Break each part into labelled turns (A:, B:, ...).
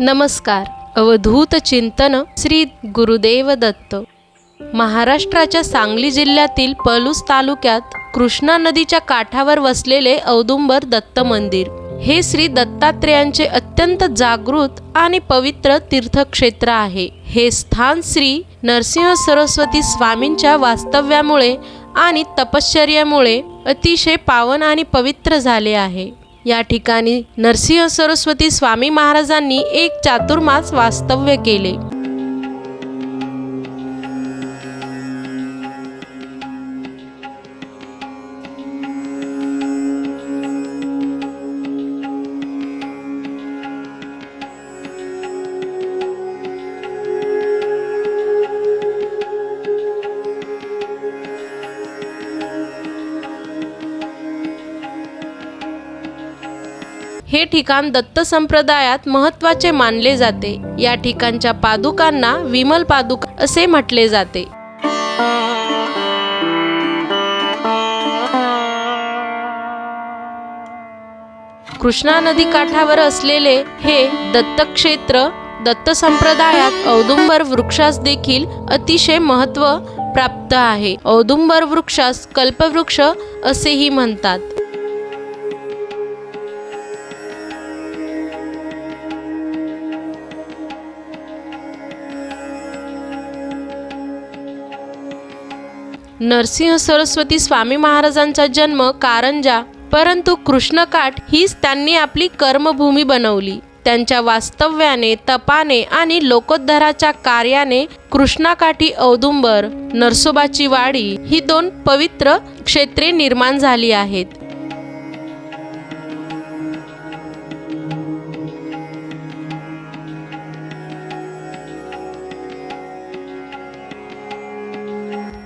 A: नमस्कार. अवधूत चिंतन श्री गुरुदेव दत्त. महाराष्ट्राच्या सांगली जिल्ह्यातील पलूस तालुक्यात कृष्णा नदीच्या काठावर वसलेले औदुंबर दत्त मंदिर. हे श्री दत्तात्रेयांचे अत्यंत जागृत आणि पवित्र तीर्थक्षेत्र आहे. हे स्थान श्री नरसिंह सरस्वती स्वामींच्या वास्तव्यामुळे आणि तपश्चर्यामुळे अतिशय पावन आणि पवित्र झाले आहे. या ठिकाणी नरसिंह सरस्वती स्वामी महाराजांनी एक चातुर्मास वास्तव्य केले. हे ठिकाण दत्त संप्रदायात महत्त्वाचे मानले जाते. या ठिकाणच्या पादुकांना विमल पादुका असे म्हटले जाते. कृष्णा नदी काठावर असलेले हे दत्तक्षेत्र दत्त संप्रदायात औदुंबर वृक्षास देखील अतिशय महत्त्व प्राप्त आहे. औदुंबर वृक्षास कल्पवृक्ष असेही म्हणतात. नरसिंह सरस्वती स्वामी महाराजांचा जन्म कारंजा. परंतु कृष्णकाठ हीच त्यांनी आपली कर्मभूमी बनवली. त्यांच्या वास्तव्याने तपाने आणि लोकोद्धाराच्या कार्याने कृष्णाकाठी औदुंबर नरसोबाची वाडी ही दोन पवित्र क्षेत्रे निर्माण झाली आहेत.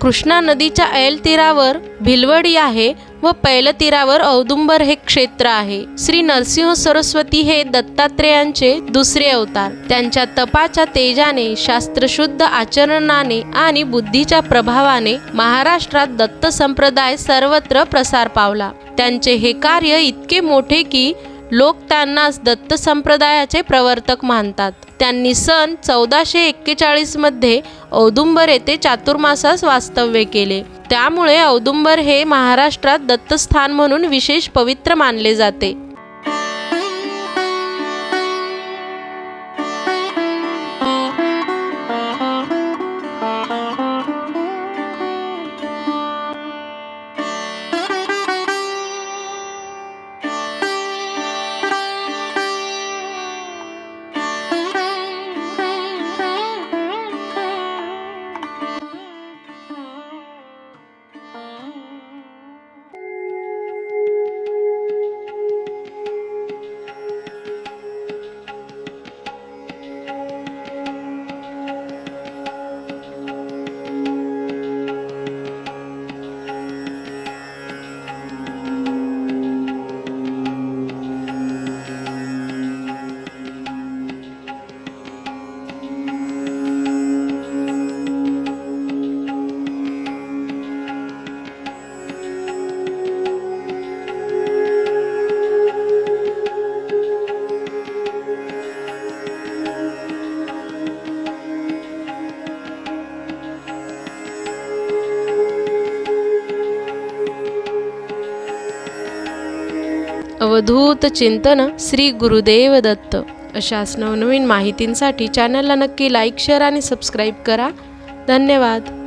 A: कृष्णा नदीच्या ऐल तीरावर भिलवडी आहे व पैल तीरावर औदुंबर हे क्षेत्र आहे. श्री नरसिंह सरस्वती हे दत्तात्रेयांचे दुसरे अवतार. त्यांच्या तपाच्या तेजाने शास्त्रशुद्ध आचरणाने आणि बुद्धीच्या प्रभावाने महाराष्ट्रात दत्त संप्रदाय सर्वत्र प्रसार पावला. त्यांचे हे कार्य इतके मोठे की लोक त्यांनाच दत्त संप्रदायाचे प्रवर्तक मानतात. त्यांनी सन चौदाशे एक्केचाळीसमध्ये औदुंबर येथे चातुर्मासास वास्तव्य केले. त्यामुळे औदुंबर हे महाराष्ट्रात दत्तस्थान म्हणून विशेष पवित्र मानले जाते. अवधूत चिंतन श्री गुरुदेव दत्त. अशाच नवनवीन माहितींसाठी चॅनलला नक्की लाईक शेअर आणि सबस्क्राईब करा. धन्यवाद.